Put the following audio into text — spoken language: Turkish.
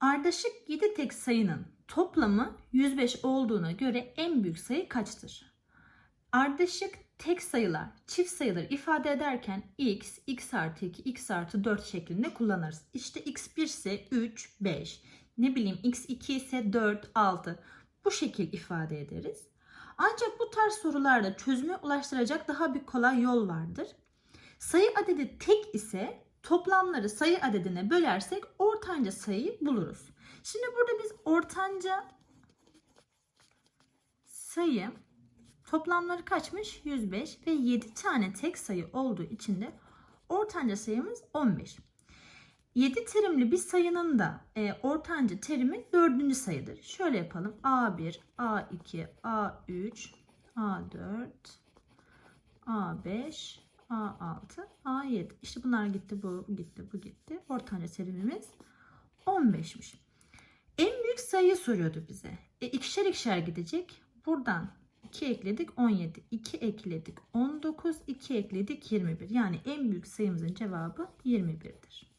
Ardışık 7 tek sayının toplamı 105 olduğuna göre en büyük sayı kaçtır? Ardışık tek sayılar, çift sayıları ifade ederken x, x artı 2, x artı 4 şeklinde kullanırız. İşte x1 ise 3, 5, ne bileyim x2 ise 4, 6 bu şekil ifade ederiz. Ancak bu tarz sorularda çözüme ulaştıracak daha bir kolay yol vardır. Sayı adedi tek ise toplamları sayı adedine bölersek ortanca sayıyı buluruz. Şimdi burada biz ortanca sayı toplamları kaçmış? 105 ve 7 tane tek sayı olduğu için de ortanca sayımız 15. 7 terimli bir sayının da e, ortanca terimi dördüncü sayıdır. Şöyle yapalım. A1, A2, A3, A4, A5, A6, A7. İşte bunlar gitti, bu gitti, bu gitti. Ortanca terimimiz 15'miş. En büyük sayıyı soruyordu bize. E, ikişer ikişer gidecek. Buradan 2 ekledik 17. 2 ekledik 19. 2 ekledik 21. Yani en büyük sayımızın cevabı 21'dir.